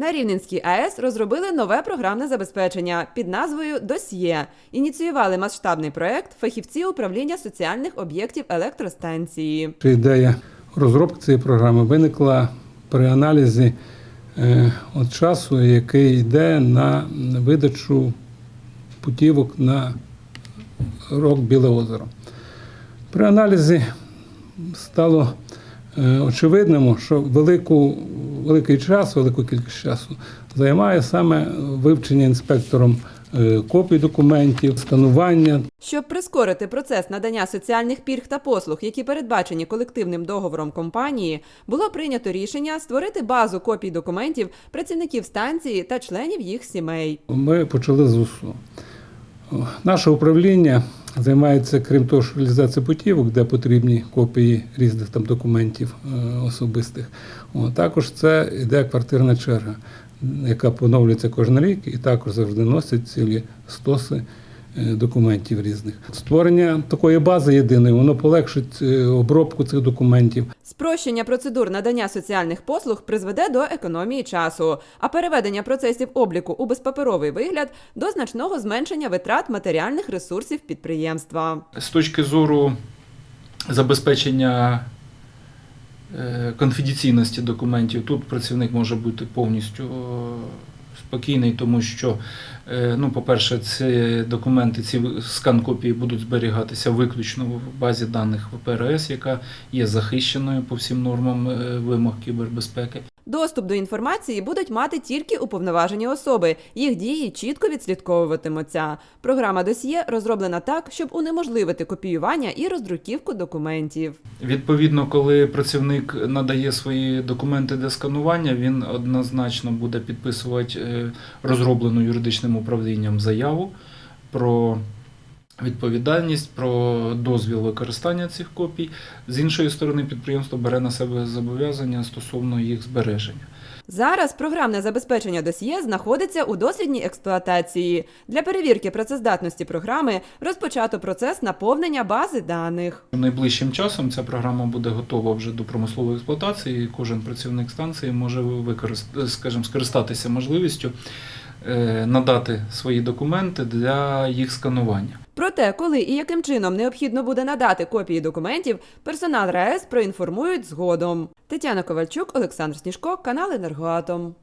На Рівненській АЕС розробили нове програмне забезпечення під назвою Досьє. Ініціювали масштабний проект фахівці управління соціальних об'єктів електростанції. Ідея розробки цієї програми виникла при аналізі е, от часу, який йде на видачу путівок на рок Біле озеро. При аналізі стало очевидним, що велику, великий час, велику кількість часу займає саме вивчення інспектором е, копій документів, сканування Щоб прискорити процес надання соціальних пільг та послуг, які передбачені колективним договором компанії, було прийнято рішення створити базу копій документів працівників станції та членів їх сімей. Ми почали з УСУ. Наше управління займається, крім того, що реалізація путівок, де потрібні копії різних там документів е, особистих. О, також це йде квартирна черга, яка поновлюється кожен рік і також завжди носить цілі стоси документів різних. Створення такої бази єдиної, воно полегшить е, обробку цих документів. Спрощення процедур надання соціальних послуг призведе до економії часу, а переведення процесів обліку у безпаперовий вигляд до значного зменшення витрат матеріальних ресурсів підприємства. З точки зору забезпечення е, конфіденційності документів, тут працівник може бути повністю е, спокійний, тому що, е, ну, по-перше, ці документи, ці скан копії будуть зберігатися виключно в базі даних ВПРС, яка є захищеною по всім нормам е, вимог кібербезпеки. Доступ до інформації будуть мати тільки уповноважені особи. Їх дії чітко відслідковуватимуться. Програма досьє розроблена так, щоб унеможливити копіювання і роздруківку документів. Відповідно, коли працівник надає свої документи для сканування, він однозначно буде підписувати е, розроблену юридичним управлінням заяву про відповідальність, про дозвіл використання цих копій. З іншої сторони, підприємство бере на себе зобов'язання стосовно їх збереження. Зараз програмне забезпечення досьє знаходиться у дослідній експлуатації. Для перевірки працездатності програми розпочато процес наповнення бази даних. Найближчим часом ця програма буде готова вже до промислової експлуатації. і Кожен працівник станції може використ- скажімо, скористатися можливістю надати свої документи для їх сканування. Про те, коли і яким чином необхідно буде надати копії документів, персонал РаЕС проінформують згодом. Тетяна Ковальчук, Олександр Сніжко, канал Енергоатом.